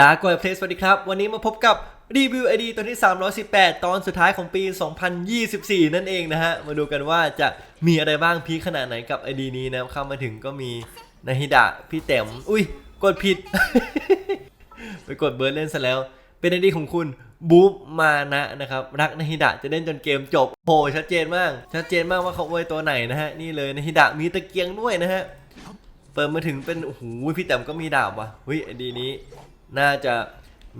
ลาก่อยเพลสสวัสดีครับ วันนี้มาพบกับรีวิวไอดีตัวที่ 318 ตอนสุดท้ายของปี 2024 นั่นเองนะฮะ มาดูกันว่าจะมีอะไรบ้างพีขนาดไหนกับไอดีนี้นะเข้ามาถึงก็มีนาฮิดะพี่แต้มอุ้ย กดผิด ไปกดเบิร์ดเล่นซะแล้ว เป็นไอดีของคุณบูฟมานะนะครับ รักนาฮิดะจะเล่นจนเกมจบโหชัดเจนมาก ชัดเจนมากว่าเขาอวยตัวไหนนะฮะนี่เลยนาฮิดะมีตะเกียงด้วยนะฮะเปิดมาถึงเป็นโอ้โหพี่แต้มก็มีดาบว่ะเฮ้ยไอดีนี้ น่าจะ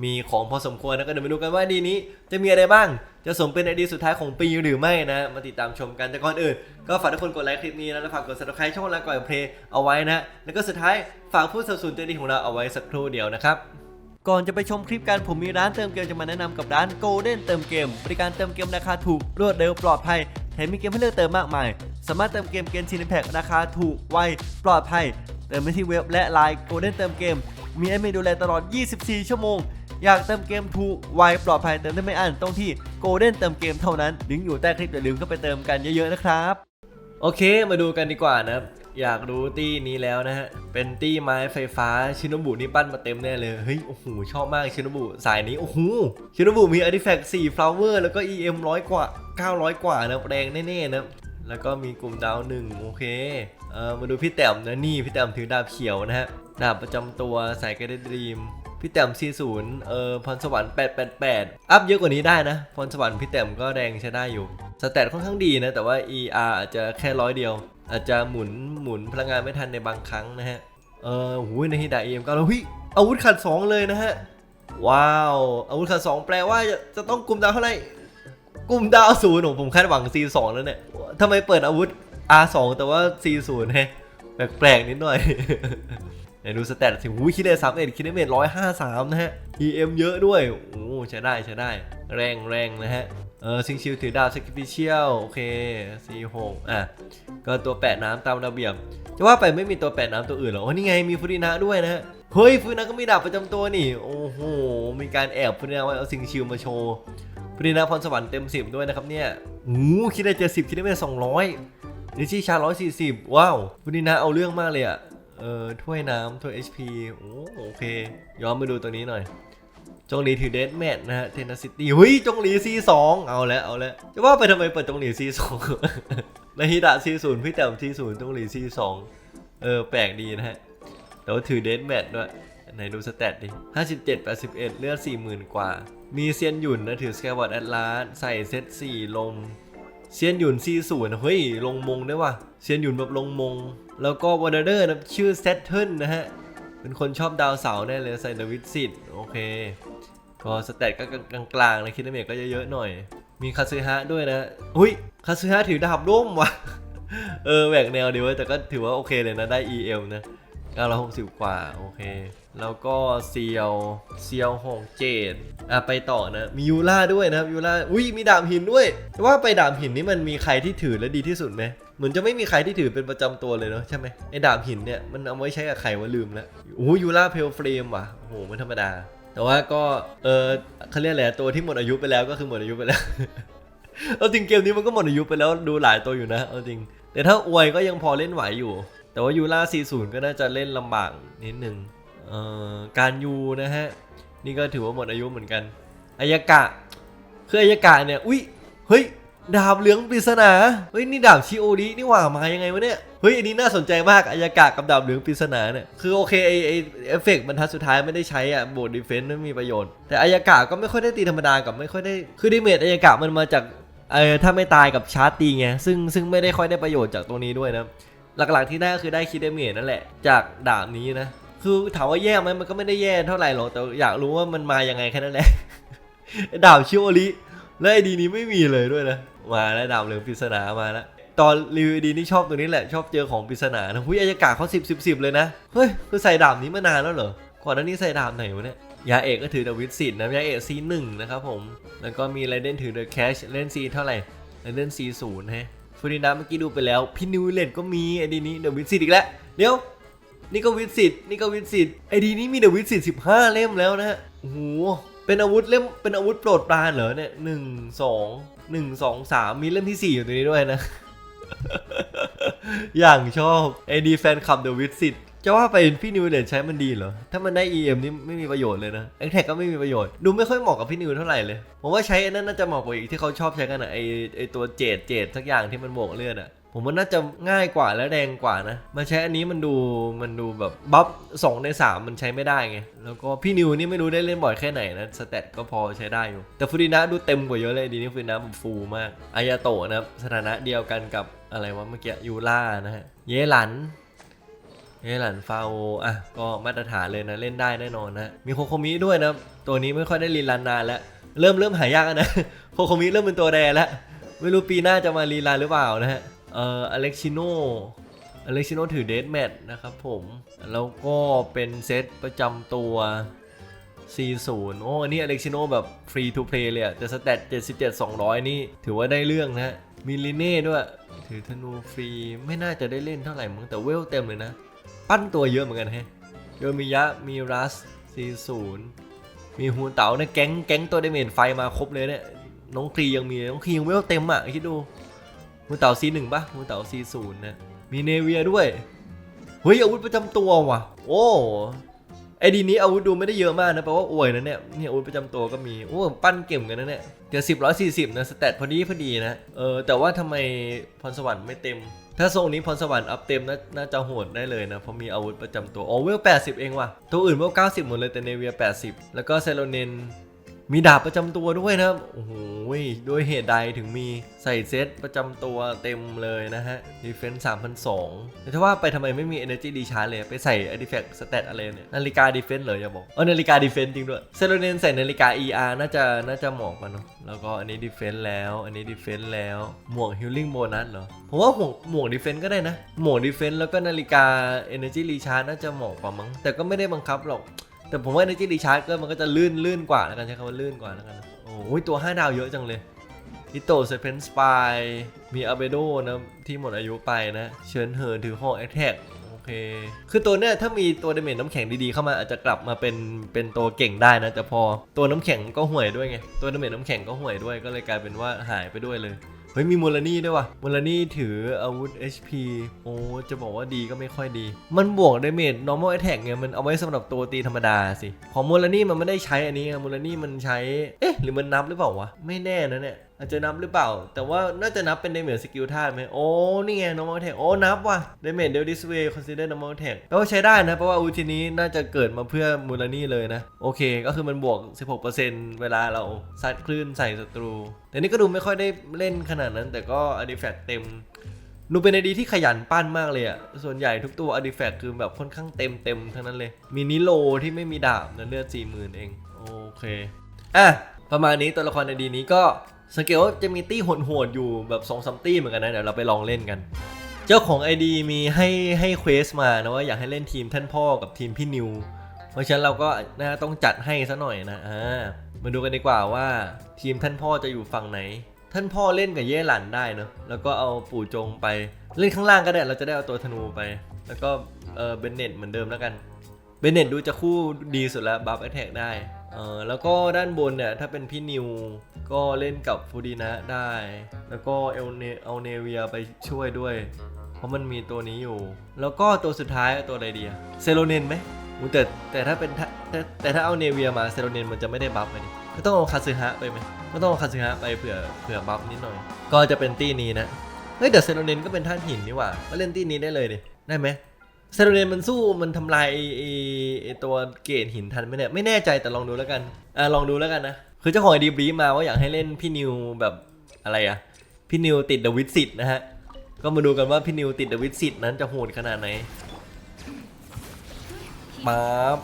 มีของพอสมควรนะก็เดี๋ยวมาดูกันว่าดีนี้จะมีอะไรบ้าง จะสมเป็นไอดีสุดท้ายของปีหรือไม่นะ มาติดตามชมกันแต่ก่อนอื่น ก็ฝากทุกคนกดไลค์คลิปนี้นะและฝากกด subscribe ช่องลาก่อยเพลย์เอาไว้นะ แล้วก็สุดท้ายฝากผู้สนับสนุนใจดีของเราเอาไว้สักครู่เดียวนะครับก่อนจะไปชมคลิปกันผมมีร้านเติมเกมจะมาแนะนำกับร้าน Golden เติมเกม บริการเติมเกมราคาถูกรวดเร็วปลอดภัยแถมมีเกมให้เลือกเติมมากมาย สามารถเติมเกมเกมชินแพคราคาถูกไวปลอดภัยเติมได้ที่เว็บและไลน์ Golden เติมเกม มีแอดมินดูแลตลอด 24 ชั่วโมง อยากเติมเกมถูกไวปลอดภัยเติมได้ไม่อั้นต้องที่ Golden เติมเกมเท่านั้นลิงก์อยู่ใต้คลิปอย่าลืมเข้าไปเติมกันเยอะๆนะครับ โอเคมาดูกันดีกว่านะครับอยากรู้ตี้นี้แล้วนะฮะ เป็นตี้ไม้ไฟฟ้าชินบุนี่ปั้นมาเต็มแน่เลย เฮ้ย โอ้โห ชอบมากชินบุสายนี้ โอ้โห ชินบุมี Artifact 4 Flower แล้วก็ EM ร้อยกว่า 900 กว่านะแรงแน่ๆนะแล้วก็มีกลุ่มดาวหนึ่งโอเค เออมาดูพี่แต้มนะนี่พี่แต้มถือดาบเขียวนะฮะ ดาบประจำตัวสายกระดดีมพี่แต้ม40เออพรสวรรค์888 อัพเยอะกว่านี้ได้นะ พรสวรรค์พี่แต้มก็แรงใช้ได้อยู่ สแตทค่อนข้างดีนะ แต่ว่า ER อาจจะแค่ร้อยเดียว อาจจะหมุนหมุนพลังงานไม่ทันในบางครั้งนะฮะ เออหูในฮิดาเอ็มก็แล้วเฮ้ยอาวุธขัด 2 เลยนะฮะ ว้าว อาวุธขัด 2 แปลว่าจะจะต้องกลุ่มดาวเท่าไหร่กลุ่มดาวศูนย์ผมคาดหวัง C2 แล้วเนี่ยทำไมเปิดอาวุธ R2 แต่ว่า C0 ฮะแปลกๆนิดหน่อย ไหนดูสแตทสิหูคิดได้สามเอ็ดคิดได้เมตร้อยห้าสามนะฮะ EM เยอะด้วย โอ้ใช้ได้ใช้ได้ แรงแรงนะฮะ เออซิงชิลถือดาวสกิปิเชียลโอเค C6 อะ ก็ตัวแปะน้ำตามระเบียบ จะว่าไปไม่มีตัวแปะน้ำตัวอื่นหรอ โอ้นี่ไงมีฟูรินะด้วยนะฮะ เฮ้ยฟูรินะก็มีดาบประจำตัวนี่ โอ้โห มีการแอบฟูรินะไว้เอาซิงชิลมาโชว์ฟูรินะพรสวรรค์เต็มสิบด้วยนะครับเนี่ยโอ้คิดได้เจ็ดสิบคิดได้ไม่สองร้อยนิชี่ชาร้อยสี่สิบว้าวฟูรินะเอาเรื่องมากเลยอะ เออถ้วยน้ำถ้วย HP โอ้โอเค ย้อนมาดูตัวนี้หน่อย จงหลีถือเดดแมทนะฮะเทนนิสตี้เฮ้ย จงหลี C2 เอาแล้วเอาแล้วจะว่าไปทำไมเปิดจงหลี C2 นาฮิดะ C0 พี่แต้ม C0 จงหลี C2 เออ แปลกดีนะฮะแต่ว่าถือเดดแมทด้วยไหนดูสแตทดิ 57 81 เลือด 40,000 กว่า มีเซียนหยุ่นนะถือสแกวอร์ดแอตลาสใส่เซต4ลง เซียนหยุ่น C0 เฮ้ย ลงมงได้ว่ะเซียนหยุ่นแบบลงมง แล้วก็วอร์เดอร์นะชื่อเซตเทิลนะฮะ เป็นคนชอบดาวเสาแน่เลยใส่เดวิดซิดโอเค ก็สแตทก็กลางๆนะคิดเมจก็เยอะๆหน่อย มีคาซึฮะด้วยนะอุ้ยคาซึฮะถือดาบร่มว่ะเออแหวกแนวดีว้ยแต่ก็ถือว่าโอเคเลยนะได้ EM นะ 960กว่า โอเค แล้วก็เซียวเซียวหงเจดอะไปต่อนะ มียูล่าด้วยนะครับยูล่าอุ้ยมีดาบหินด้วยแต่ว่าไปดาบหินนี่มันมีใครที่ถือและดีที่สุดไหมเหมือนจะไม่มีใครที่ถือเป็นประจำตัวเลยเนาะใช่ไหมไอ้ดาบหินเนี่ยมันเอาไว้ใช้กับใครวะลืมแล้วโอ้ยูล่าเพลเฟรมว่ะโอ้โหไม่ธรรมดา แต่ว่าก็เออเขาเรียกอะไรตัวที่หมดอายุไปแล้วก็คือหมดอายุไปแล้วเอาจริงเกมนี้มันก็หมดอายุไปแล้วดูหลายตัวอยู่นะเอาจริงแต่ถ้าอวยก็ยังพอเล่นไหวอยู่ แต่ว่ายูล่า40 ก็น่าจะเล่นลำบากนิดนึงเอ่อการยูนะฮะ นี่ก็ถือว่าหมดอายุเหมือนกันอายกะ คืออายกะเนี่ย อุ้ย เฮ้ย ดาบเหลืองปริศนา เฮ้ย นี่ดาบชิโอรินี่หว่ามายังไงวะเนี่ย เฮ้ย อันนี้น่าสนใจมากอายกะกับดาบเหลืองปริศนาเนี่ย คือโอเคไอไอเอฟเฟกต์บรรทัดสุดท้ายไม่ได้ใช้อะโบดดีเฟนต์ไม่มีประโยชน์ แต่อายกะก็ไม่ค่อยได้ตีธรรมดากับไม่ค่อยได้ คือดิเมจอายกะมันมาจากเออถ้าไม่ตายกับชาร์จตีไง ซึ่งซึ่งไม่ได้ค่อยได้ประโยชน์จากตรงนี้ด้วยนะ หลักๆที่ได้ก็คือได้คิดเดเมจนั่นแหละ จากดาบนี้นะ คือถามว่าแย่ไหมมันก็ไม่ได้แย่เท่าไหร่หรอก แต่อยากรู้ว่ามันมายังไงแค่นั้นแหละ ดาบชิโอริและไอดีนี้ไม่มีเลยด้วยนะ มาแล้วดาบเหลืองปริศนามาแล้ว ตอนรีวิวดีนี่ชอบตัวนี้แหละ ชอบเจอของปริศนานะหุ้ยอายกาศเขาสิบสิบสิบเลยนะ เฮ้ยคือใส่ดาบนี้มานานแล้วเหรอ ก่อนหน้านี้ใส่ดาบไหนวะเนี่ย ยาเอกก็ถือเดวิดสิทธ์นะ ยาเอกซีหนึ่งนะครับผม แล้วก็มีไรเดนถือเดอะแคชเล่นซีเท่าไหร่ไรเดนซีศูนย์ฮะ ฟูดินาเมื่อกี้ดูไปแล้วพี่นิวเลนก็มีไอดีนี้เดวิดสิตอีกแล้วเดี๋ยวนี่ก็วิดสิตนี่ก็วิดสิตไอดีนี้มีเดวิดสิตสิบห้าเล่มแล้วนะฮะโอ้โหเป็นอาวุธเล่มเป็นอาวุธโปรดปรานเหรอเนี่ยหนึ่งสองหนึ่งสองสามมีเล่มที่สี่อยู่ตรงนี้ด้วยนะ อย่างชอบไอดีแฟนคลับเดวิดสิต จะว่าไปพี่นิวเหรียใช้มันดีเหรอ ถ้ามันได้ EM นี่ไม่มีประโยชน์เลยนะแอคแท็กก็ไม่มีประโยชน์ ดูไม่ค่อยเหมาะกับพี่นิวเท่าไหร่เลย ผมว่าใช้อันนั้นน่าจะเหมาะกว่าอีกที่เขาชอบใช้กันอะไอไอตัวเจดเจดสักอย่างที่มันบวกเลือดอะผมว่าน่าจะง่ายกว่าและแรงกว่านะ มาใช้อันนี้มันดูมันดูแบบบัฟสองในสามมันใช้ไม่ได้ไง แล้วก็พี่นิวนี่ไม่รู้ได้เล่นบ่อยแค่ไหนนะ สเตตก็พอใช้ได้อยู่ แต่ฟูดินะดูเต็มกว่าเยอะเลยดีนี่ฟูดินะแบบฟูมากอายาโตะนะสถานะเดียวกันกับอะไรวะเมื่อกี้ยูล่านะฮะ เยหลัน เยหลันฟาโออะก็มาตรฐานเลยนะเล่นได้แน่นอนนะมีโคโคมิด้วยนะตัวนี้ไม่ค่อยได้รีรันนานแล้วเริ่มเริ่มหายากแล้วนะโคโคมิเริ่มเป็นตัวแรแล้วไม่รู้ปีหน้าจะมารีรันหรือเปล่านะฮะเอ่ออเล็กชิโนอเล็กชิโนถือเดทแมทนะครับผมแล้วก็เป็นเซตประจำตัว40โอ้อันนี้อเล็กชิโนแบบฟรีทูเพลย์เลยอะแต่สเตต77 200 นี่ถือว่าได้เรื่องนะฮะมีลิเน่ด้วย ถือธนูฟรีไม่น่าจะได้เล่นเท่าไหร่มั้งแต่เวลเต็มเลยนะ ปั้นตัวเยอะเหมือนกันแฮะโยมิยะมีรัส40มีฮูนเต๋าเนี่ยแก๊งแก๊งตัวเดเมนไฟมาครบเลยเนี่ยน้องครียังมีน้องครียังเวลเต็มอะคิดดูฮูนเต๋า C1 ป่ะฮูนเต๋า C0 นะมีเนเวียด้วยเฮ้ยอาวุธประจำตัวว่ะ โอ้ไอดีนี้อาวุธดูไม่ได้เยอะมากนะแปลว่าอวยนะเนี่ยเนี่ยอาวุธประจำตัวก็มีโอ้ปั้นเก่งกันนะเนี่ยเดี๋ยวสิบร้อยสี่สิบนะสเตตพอดีพอดีนะเออแต่ว่าทำไมพรสวรรค์ไม่เต็ม ถ้าทรงนี้พรสวรรค์อัพเต็มน่าน่าจะโหดได้เลยนะ เพราะมีอาวุธประจำตัว โอเวล80 เองว่ะ ตัวอื่นเวล90 หมดเลยแต่เนเวีย 80 แล้วก็เซโลเนน มีดาบประจำตัวด้วยนะโอ้โหด้วยเหตุใดถึงมีใส่เซตประจำตัวเต็มเลยนะฮะดีเฟนส์3,002แต่ว่าไปทำไมไม่มี Energy d e c h a r g e เลย ไปใส่ Artifact Stat อะไรเนี่ย นาฬิกาดีเฟนส์เหรอย่าบอก เออนาฬิกาดีเฟนส์จริงด้วยเซโลเนนใส่นาฬิกา ER น่าจะน่าจะเหมาะกันเนาะ แล้วก็อันนี้ดีเฟนส์แล้ว อันนี้ดีเฟนส์แล้ว หมวก Healing Bonus เหรอ ผมว่าหมวกหมวกดีเฟนส์ก็ได้นะ หมวกดีเฟนส์แล้วก็นาฬิกา Energy Recharge น่าจะเหมาะกว่ามั้ง แต่ก็ไม่ได้บังคับหรอก แต่ผมว่า Energy Recharge ก็มันก็จะลื่นลื่นกว่าแล้วกันใช้คำว่าลื่นกว่าแล้วกันนะโอ้ยตัว 5 ดาวเยอะจังเลยอิโตเซเพนสปายมีอาเบโดนะที่หมดอายุไปนะเชิญเหินถือห้องแอคแท็กโอเค คือตัวเนี้ยถ้ามีตัวเดเมจน้ำแข็งดีๆเข้ามาอาจจะกลับมาเป็นเป็นตัวเก่งได้นะแต่พอตัวน้ำแข็งก็ห่วยด้วยไงตัวเดเมจน้ำแข็งก็ห่วยด้วยก็เลยกลายเป็นว่าหายไปด้วยเลย เฮ้ยมีมูลนี่ด้วยว่ะมูลนี่ถืออาวุธ HP โอ้จะบอกว่าดีก็ไม่ค่อยดี มันบวกดาเมจ normal attack เนี่ยมันเอาไว้สำหรับตัวตีธรรมดาสิ ของมูลนี่มันไม่ได้ใช้อันนี้มูลนี่มันใช้ เอ๊ะหรือมันนับหรือเปล่าวะ ไม่แน่นะเนี่ย อาจจะนับหรือเปล่า แต่ว่าน่าจะนับเป็นเดเมจสกิลท่าไหมโอ้ นี่ไง normal attack โอ้ นับว่ะดเมจเดลดิสเวย์ consider normal attack แปลว่าใช้ได้นะ เพราะว่าอาวุทีนี้น่าจะเกิดมาเพื่อมูลนี่เลยนะ โอเค ก็คือมันบวก 16%เวลาเราซัดคลื่นใส่ศัตรู แต่นี่ก็ดูไม่ค่อยได้เล่นขนาดนั้น แต่ก็อาร์ติแฟกต์เต็มดูเป็นไอดีที่ขยันปั้นมากเลยอะส่วนใหญ่ทุกตัวอาร์ติแฟกต์คือแบบค่อนข้างเต็มเต็มทั้งนั้นเลย มีนิโลที่ไม่มีดาบนะเลือดสี่หมื่นเอง โอเค อะ ประมาณนี้ตัวละครในดีนี้ก็ สังเกตว่าจะมีตี้โหดๆอยู่แบบ2องสามตี้เหมือนกันนะ เดี๋ยวเราไปลองเล่นกัน เจ้าของ ID มีให้ให้เควสมานะว่าอยากให้เล่นทีมท่านพ่อกับทีมพี่นิว เพราะฉะนั้นเราก็น่าต้องจัดให้ซะหน่อยนะอ่ามาดูกันดีกว่าว่าทีมท่านพ่อจะอยู่ฝั่งไหน ท่านพ่อเล่นกับเย่หลันได้เนอะแล้วก็เอาปู่จงไปเล่นข้างล่างก็ได้เราจะได้เอาตัวธนูไป แล้วก็เออเบนเน็ตเหมือนเดิมแล้วกันเบนเน็ตดูจะคู่ดีสุดแล้วบัฟแอทแทกได้ เออแล้วก็ด้านบนเนี่ยถ้าเป็นพี่นิวก็เล่นกับฟูดีนะได้ แล้วก็เอลเนเอาเนเวียไปช่วยด้วย เพราะมันมีตัวนี้อยู่ แล้วก็ตัวสุดท้ายตัวอะไรดีเซโลเนนไหมแต่แต่ถ้าเป็นแต่แต่ถ้าเอาเนเวียมาเซโลเนนมันจะไม่ได้บัฟเลยดิก็ต้องเอาคาซึฮะไปไหมก็ต้องเอาคาซึฮะไปเผื่อเผื่อบัฟนิดหน่อย ก็จะเป็นตี้นี้นะเฮ้ยแต่เซโลเนนก็เป็นธาตุหินนี่หว่าก็เล่นตี้นี้ได้เลยดิได้ไหม เซโลเนนมันสู้มันทำลายไอ้ไอ้ตัวเกรดหินทันไหมเนี่ยไม่แน่ใจแต่ลองดูแล้วกันอ่าลองดูแล้วกันนะคือเจ้าของไอดีบรีมาว่าอยากให้เล่นพี่นิวแบบอะไรอะพี่นิวติดเดอะวิดซิตนะฮะก็มาดูกันว่าพี่นิวติดเดอะวิดซิตนั้นจะโหดขนาดไหนป๊าบ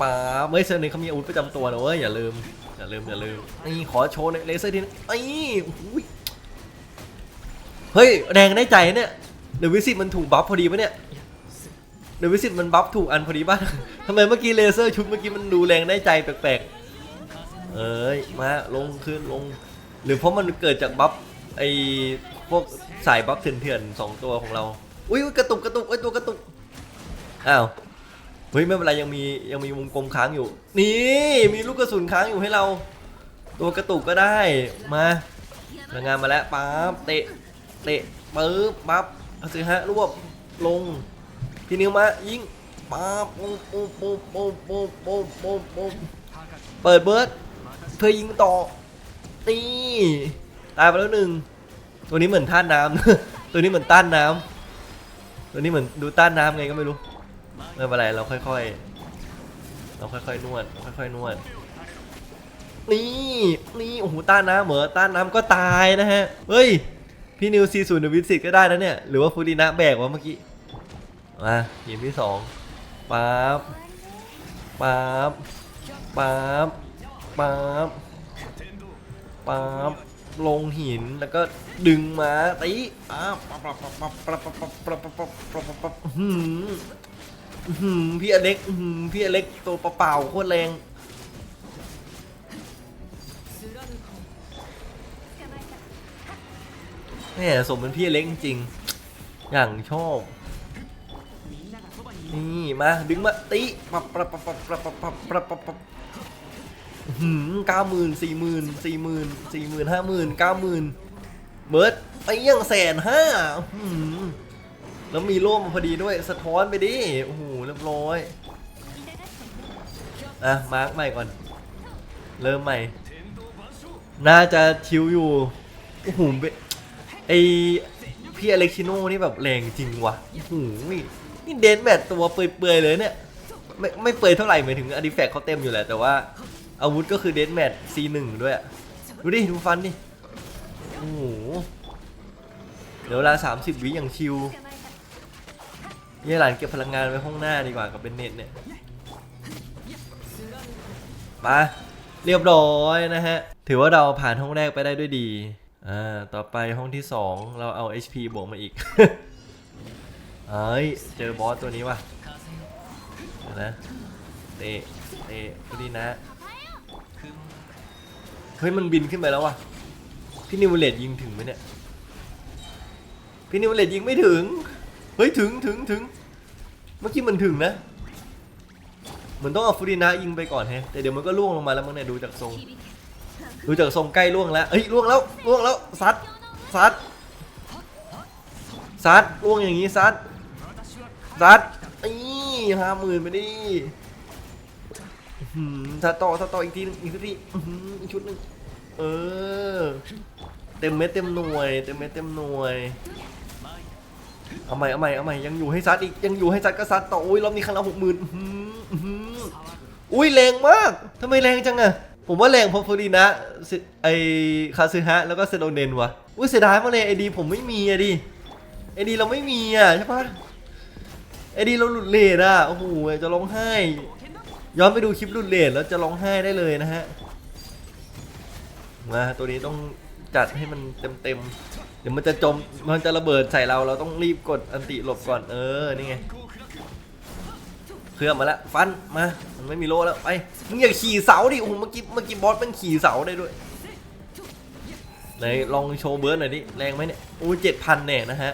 ป๊าบเฮ้ยเซอร์นี่เขามีอาวุธประจำตัวนะเว้ยอย่าลืมอย่าลืมอย่าลืมนี่ขอโชว์ในเลเซอร์ทีนึงไอ้อ้โหเฮ้ยแดงได้ใจเนี่ยเดอะวิดซิตมันถูกบัฟพอดีปะเนี่ย เดวิดซิตมันบัฟถูกอันพอดีป่ะทำไมเมื่อกี้เลเซอร์ชุดเมื่อกี้มันดูแรงได้ใจแปลกๆ เอ้ยมาลงขึ้นลง หรือเพราะมันเกิดจากบัฟไอ้พวกสายบัฟเถื่อนๆสองตัวของเรา อุ้ยอุ๊ยกระตุกกระตุกไอ้ยตัวกระตุก อ้าวเฮ้ยไม่เป็นไรยังมียังมีมุมกลมค้างอยู่ นี่มีลูกกระสุนค้างอยู่ให้เรา ตัวกระตุกก็ได้มาพลังงานมาแล้วปั๊บเตะเตะปึ๊บปั๊บเอาสิฮะรวบลง พี่นิวมายิงป๊าปุ๊บปุ๊บปุ๊บปุ๊บปุ๊บปุ๊บปุ๊บปุ๊บเปิดเบิร์ดเพื่อยิงต่อตีตายไปแล้วหนึ่งตัวนี้เหมือนท่านน้ำตัวนี้เหมือนต้านน้ำตัวนี้เหมือนดูต้านน้ำไงก็ไม่รู้ไม่เป็นไรเราค่อยๆ เราค่อยๆนวดค่อยๆนวดนี่นี่โอ้โหต้านน้ำเหมอต้านน้ำก็ตายนะฮะเฮ้ยพี่นิวซีศูนย์วิสิตก็ได้นะเนี่ยหรือว่าฟูดินะแบกวะเมื่อกี้ มาทีมที่สองปั๊บปั๊บปั๊บปั๊บปั๊บลงหินแล้วก็ดึงมาตีปั๊บปั๊บปั๊บปั๊บปั๊บปั๊บปั๊บปั๊บปั๊บปั๊บปั๊บหืออื้อหือพี่อเล็กหือพี่อเล็กตัวเปล่าโคตรแรงแม่สมเป็นพี่เล็กจริงอย่างชอบ นี่มาดึงมาตีปับปับปับปับปับปับปับปับปับปับหืมเก้าหมื่นสี่หมื่นสี่หมื่นสี่หมื่นห้าหมื่นเก้าหมื่นเบิร์ดไอ้ยังแสนห้าหืมแล้วมีร่มมาพอดีด้วยสะท้อนไปดิโอ้โหเรียบร้อยอะมาร์กใหม่ก่อน เริ่มใหม่ น่าจะชิวอยู่โอ้โหไอพี่อเล็กชิโน่นี่แบบแรงจริงว่ะโอ้โห นี่เดนแมทตัวเปื่อยๆเลยเนี่ยไม่ไม่เปื่อยเท่าไหร่หมายถึงอดิแฟกเขาเต็มอยู่แหละแต่ว่าอาวุธก็คือเดนแมท C1 ด้วย ดูดิ ดูฟันดิ โอ้โหเดี๋ยวเวลา 30 วิอย่างชิวเยี่ยหลานเก็บพลังงานไว้ห้องหน้าดีกว่ากับเบนเน็ตเนี่ย มาเรียบร้อยนะฮะ ถือว่าเราผ่านห้องแรกไปได้ด้วยดี อ่า ต่อไปห้องที่ 2 เราเอา HP บวกมาอีก เอ้ย เจอบอสตัวนี้ว่ะเดี๋ยวนะเตะเตะพอดีนะ เฮ้ย มันบินขึ้นไปแล้วว่ะ พี่นิวเลตยิงถึงไหมเนี่ย พี่นิวเลตยิงไม่ถึง เฮ้ย ถึงถึงถึง เมื่อกี้มันถึงนะเหมือนต้องเอาฟูรินะยิงไปก่อนแฮะแต่เดี๋ยวมันก็ล่วงลงมาแล้วมั้งเนี่ยดูจากทรง ดูจากทรงใกล้ล่วงแล้วเฮ้ยล่วงแล้วล่วงแล้วซัดซัดซัดล่วงอย่างงี้ซัด ซัดนี่ห้าหมื่นไปดิอื้อหือซัดต่อซัดต่ออีกทีนึงอีกทีอีกชุดหนึ่งเออ เต็มเม็ดเต็มหน่วย เต็มเม็ดเต็มหน่วย เอาใหม่เอาใหม่เอาใหม่ยังอยู่ให้ซัดอีกยังอยู่ให้ซัดก็ซัดต่ออุ้ยรอบนี้ครั้งละหกหมื่นอุ้ยแรงมากทำไมแรงจังอะผมว่าแรงเพราะฟูรีนะไอคาซึฮะแล้วก็เซโดเนนวะอุ้ยเสียดายมากเลยไอดีผมไม่มีอะดิไอดีเราไม่มีอะใช่ปะ ไอดีเราหลุดเลทอะโอ้โหจะร้องไห้ ย้อนไปดูคลิปหลุดเลทแล้วจะร้องไห้ได้เลยนะฮะมาตัวนี้ต้องจัดให้มันเต็มๆเดี๋ยวมันจะจมมันจะระเบิดใส่เราเราต้องรีบกดอันติหลบก่อนเออนี่ไงเคลื่อนมาแล้วฟันมามันไม่มีโลแล้วไปมึงอย่าขี่เสาดิโอ้โหเมื่อกี้เมื่อกี้บอสมันขี่เสาได้ด้วยไหนลองโชว์เบิร์ดหน่อยดิแรงไหมเนี่ยโอ้เจ็ดพันเนี่ยนะฮะ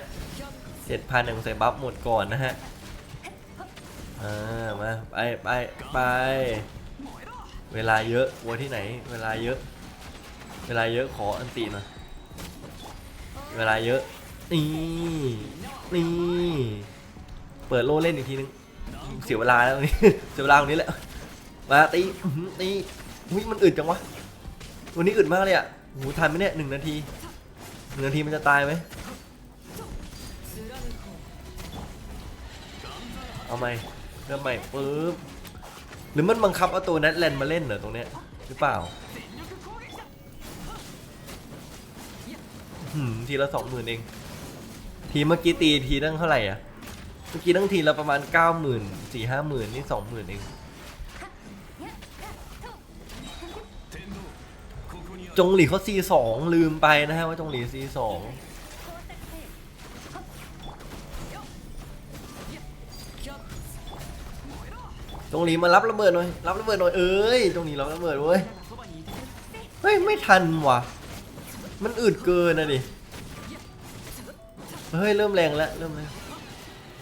เจ็ดพันอย่งใส่บัฟหมดก่อนนะฮะ อ่ามาไปไปไป เวลาเยอะกลัวที่ไหน เวลาเยอะ เวลาเยอะขออันติหน่อยเวลาเยอะนี่นี่เปิดโล่เล่นอีกทีนึงเสียเวลาแล้วนี่เสียเวลาตรงนี้แหละมาตีตีอุ้ยมันอึดจังวะวันนี้อึดมากเลยอะโหทันไหมเนี่ยหนึ่งนาทีหนึ่งนาทีมันจะตายไหมเอาใหม เริ่มใหม่ปึ๊บหรือมันบังคับเอาตัวนัทแลนด์มาเล่นเหรอตรงเนี้ยหรือเปล่าทีละสองหมื่นเอง ทีเมื่อกี้ตีทีตั้งเท่าไหร่อะ เมื่อกี้ตั้งทีละประมาณเก้าหมื่นสี่ห้าหมื่นนี่สองหมื่นเอง จงหลีเขาซีสองลืมไปนะฮะว่าจงหลีซีสอง งหลีมารับระเบิดหน่อยรับระเบิดหน่อยเอ้ยจงหลีรับระเบิดเว้ยเฮ้ยไม่ทันว่ะ มันอืดเกินนะดิเฮ้ยเริ่มแรงแล้วเริ่มแรง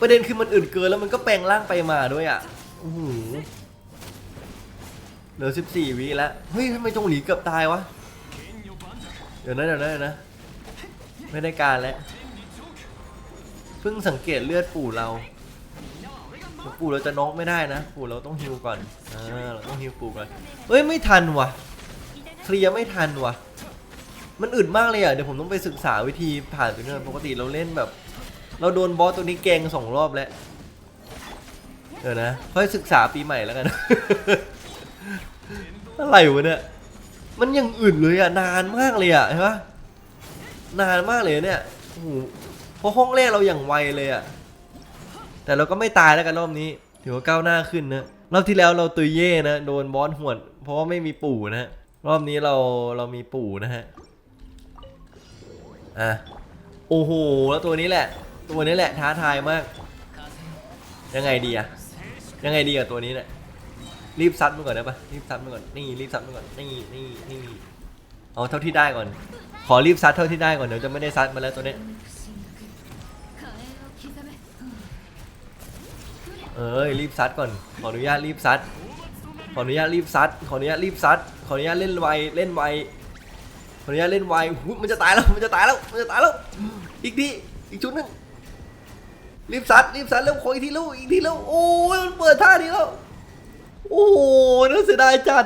ประเด็นคือมันอืดเกินแล้วมันก็แปลงร่างไปมาด้วยอะโอ้โหเหลือ 14วิแล้วเฮ้ยทำไมจงหลีเกือบตายวะเดี๋ยวนะเดี๋ยวนะเดี๋ยวนะไม่ได้การแล้วเพิ่งสังเกตเลือดปู่เรา ปู่เราจะน็อกไม่ได้นะปู่เราต้องฮิวก่อนอ่าเราต้องฮิวปู่ก่อนเฮ้ยไม่ทันว่ะเคลียร์ไม่ทันว่ะ มันอึดมากเลยอะเดี๋ยวผมต้องไปศึกษาวิธีผ่านไปเนื่อปกติเราเล่นแบบ เราโดนบอสตัวนี้แกงสองรอบแล้วเดี๋ยวนะค่อยศึกษาปีใหม่แล้วกันอะไรวะเนี่ยมันยังอึดเลยอะนานมากเลยอะเห็นปะนานมากเลยเนี่ยโอ้โหเพราะห้องแรกเราอย่างไวเลยอะ แต่เราก็ไม่ตายแล้วกันรอบนี้ ถือว่าก้าวหน้าขึ้นนะ รอบที่แล้วเราตุยเย่นะ โดนบอสหวด เพราะว่าไม่มีปู่นะฮะ รอบนี้เราเรามีปู่นะฮะ อะ โอ้โห แล้วตัวนี้แหละ ตัวนี้แหละท้าทายมาก ยังไงดีอะยังไงดีกับตัวนี้เนี่ยรีบซัดมันก่อนได้ปะรีบซัดมันก่อน นี่รีบซัดมันก่อน นี่นี่นี่เอาเท่าที่ได้ก่อน ขอรีบซัดเท่าที่ได้ก่อน เดี๋ยวจะไม่ได้ซัดมาแล้วตัวเนี้ เอ้ยรีบซัดก่อน ขออนุญาตรีบซัด ขออนุญาตรีบซัด ขออนุญาตรีบซัด ขออนุญาตเล่นไวเล่นไว ขออนุญาตเล่นไวหมันจะตายแล้ว มันจะตายแล้ว มันจะตายแล้ว อีกที อีกชุดหนึงรีบซัดรีบซัดเร็วขออีกทีเร็วอีกทีเร็วโอ้ยมันเปิดท่านี้แล้ว โอ้โหน่าเสียดายจัด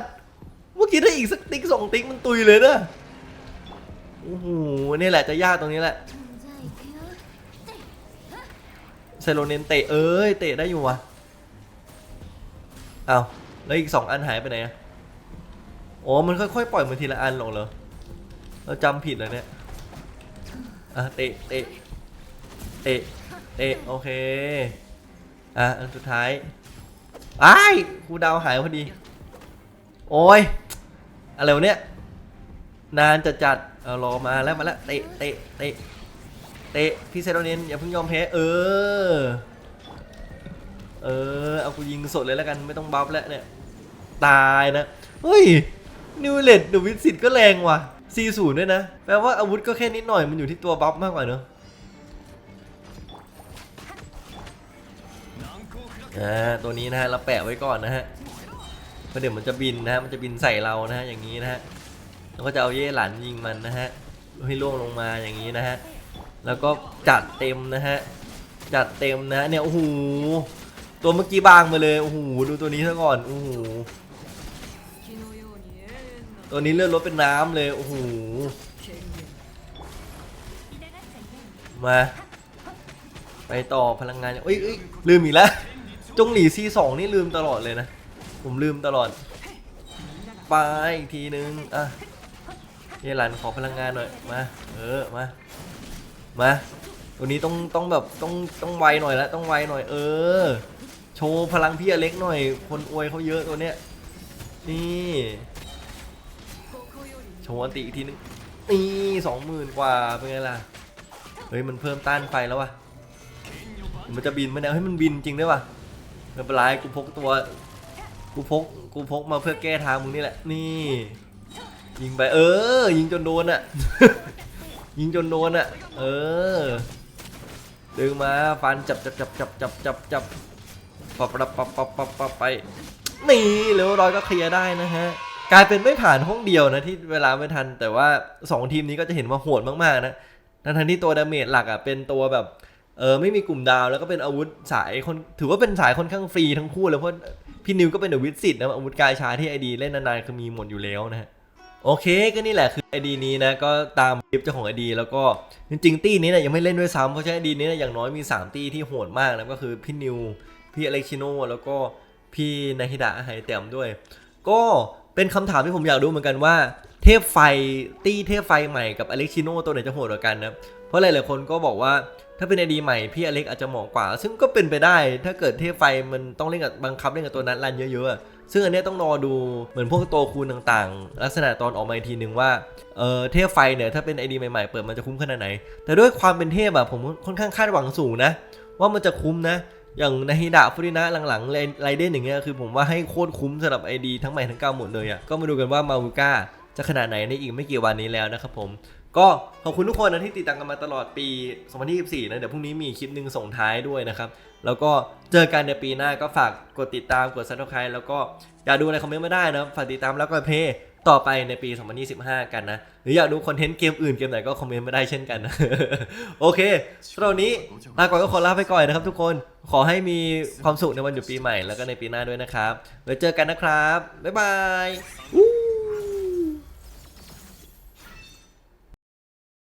เมื่อกี้ถ้าอีกสักติ๊กสองติ๊กมันตุยเลยนะโอ้โหนี่แหละจะยากตรงนี้แหละ เซ โลเนนเตะเอ้ยเตะได้อยู่วะเอาแล้วอีกสองอันหายไปไหนอะโอ๋อมันค่อยๆปล่อยมาทีละอันหรอกเหรอเราจำผิดแล้วเนี่ยอะเตะเตะเตะเตะโอเคอะอันสุดท้ายไอ้ครูดาวหายพอดี โอ้ยอะไรวะเนี่ยนานจะจัดเอารอมาแล้วมาแล้วเตะเตะเตะ เตะพี่เซโรเนนอย่าเพิ่งยอมแพ้เออ เออ เอากูยิงสดเลยแล้วกันไม่ต้องบัฟแล้วเนี่ย ตายนะ เฮ้ย นิวเลดดูวิสิตก็แรงว่ะ 40 ด้วยนะ แปลว่าอาวุธก็แค่นิดหน่อยมันอยู่ที่ตัวบัฟมากกว่าเนอะอ่าตัวนี้นะฮะเราแปะไว้ก่อนนะฮะเพราะเดี๋ยวมันจะบินนะฮะมันจะบินใส่เรานะฮะอย่างนี้นะฮะแล้วก็จะเอาเย่หลันยิงมันนะฮะให้ล่วงลงมาอย่างนี้นะฮะ แล้วก็จัดเต็มนะฮะ จัดเต็มนะฮะเนี่ยโอ้โหตัวเมื่อกี้บางไปเลยโอ้โหดูตัวนี้ซะก่อนโอ้โหตัวนี้เลือดลดเป็นน้ำเลยโอ้โหมาไปต่อพลังงานเอ้ยเอ้ยลืมอีกแล้วจงหลีซีสองนี่ลืมตลอดเลยนะ ผมลืมตลอดไปอีกทีนึงอะเยลันขอพลังงานหน่อยมาเออมา มาตัวนี้ต้องต้องแบบต้องต้องไวหน่อยละต้องไวหน่อย เออ โชว์พลังพี่อเล็กหน่อย คนอวยเขาเยอะตัวเนี้ยนี่โชว์อันติอีกทีนึงนี่สองหมื่นกว่าเป็นไงล่ะเฮ้ยมันเพิ่มต้านไฟแล้ววะมันจะบินไหมเนี่ยเฮ้ยมันบินจริงด้วยวะไม่เป็นไรกูพกตัวกูพกกูพกมาเพื่อแก้ทางมึงนี่แหละ นี่ ยิงไปเออ ยิงจนโดนอะ ยิงจนโดนอะเออ ดึงมาฟันจับจับจับจับจับจับจับปับปับปับปับปับปับไป นี่เร็วร้อยก็เคลียร์ได้นะฮะ กลายเป็นไม่ผ่านห้องเดียวนะที่เวลาไม่ทัน แต่ว่า 2 ทีมนี้ก็จะเห็นว่าโหดมากๆนะทั้งที่ตัวดาเมจหลักอะเป็นตัวแบบเออไม่มีกลุ่มดาวแล้วก็เป็นอาวุธสายคนถือว่าเป็นสายค่อนข้างฟรีทั้งคู่เลยเพราะพี่นิวก็เป็นเดอะวิสิตนะอาวุธกายชาที่ไอดีเล่นนานๆคือมีหมดอยู่แล้วนะฮะ โอเคก็นี่แหละคือไอดีนี้นะก็ตามคลิปเจ้าของไอดีแล้วก็จริงๆตี้นี้เนี่ยยังไม่เล่นด้วยซ้ำเพราะฉะนั้นไอดีนี้เนี่ยอย่างน้อยมี 3 ตี้ที่โหดมากนะก็คือพี่นิว พี่อเล็กชิโนแล้วก็พี่นาฮิดะไฮเต็มด้วย ก็เป็นคำถามที่ผมอยากรู้เหมือนกันว่า เทพไฟตี้เทพไฟใหม่กับอเล็กชิโนตัวไหนจะโหดกว่ากันนะเพราะหลายๆคนก็บอกว่าถ้าเป็นไอดีใหม่พี่อเล็กอาจจะเหมาะกว่า ซึ่งก็เป็นไปได้ถ้าเกิดเทพไฟมันต้องเล่นกับบังคับเล่นกับตัวนั้นรันเยอะๆอะ ซึ่งอันนี้ต้องรอดูเหมือนพวกตัวคูณต่างๆ ลักษณะตอนออกมาอีกทีหนึ่งว่าเออเทพไฟเนี่ยถ้าเป็นไอดีใหม่ๆ เปิดมันจะคุ้มขนาดไหน แต่ด้วยความเป็นเทพอะผมค่อนข้างคาดหวังสูงนะ ว่ามันจะคุ้มนะ อย่างนาฮิดะฟุรินะหลังๆไรเดนอย่างเงี้ยคือผมว่าให้โคตรคุ้มสำหรับไอดีทั้งใหม่ทั้งเก่าหมดเลยอะก็มาดูกันว่ามาวูก้าจะขนาดไหนในอีกไม่กี่วันนี้แล้วนะครับผมก็ขอบคุณทุกคนนะที่ติดตามกันมาตลอดปี 2024 นะ เดี๋ยวพรุ่งนี้มีคลิปหนึ่งส่งท้ายด้วยนะครับ แล้วก็เจอกันในปีหน้าก็ฝากกดติดตามกดซับสไครต์แล้วก็อยากดูอะไรคอมเมนต์มาได้นะฝากติดตามแล้วก็เพย์ต่อไปในปี 2025 กันนะ หรืออยากดูคอนเทนต์เกมอื่นเกมไหนก็คอมเมนต์มาได้เช่นกันนะ โอเคสำหรับวันนี้ลาก่อนก็ขอลาไปก่อนนะครับทุกคนขอให้มีความสุขในวันหยุดปีใหม่แล้วก็ในปีหน้าด้วยนะครับไว้เจอกันนะครับบ๊ายบาย